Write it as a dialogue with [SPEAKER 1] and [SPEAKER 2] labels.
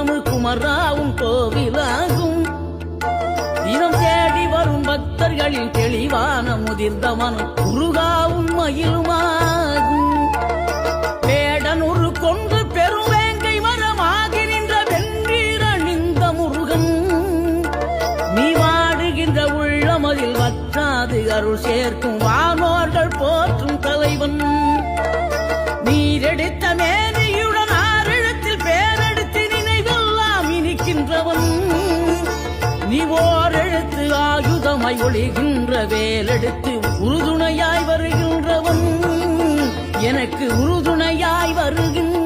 [SPEAKER 1] தமிழ் குமராவும் கோவிலாகும். இனம் தேடி வரும் பக்தர்களின் தெளிவான முதிர்ந்த மனம் குருகாவும் மயிலுமாகும். வேடனுரு கொண்டு பெரும் வேங்கை மரமாகி நின்ற வென்றீர் அணிந்த முருகன். நீ வாடுகின்ற உள்ளமதில் வற்றாது அருள் சேர்க்கும் வானோர்கள் போற்றும் தலைவன். நீரெடுத்த நீ ஓரெழுத்து ஆயுதமாய் ஒளிகின்ற வேலெடுத்து உறுதுணையாய் வருகின்றவன். எனக்கு உறுதுணையாய் வருகின்ற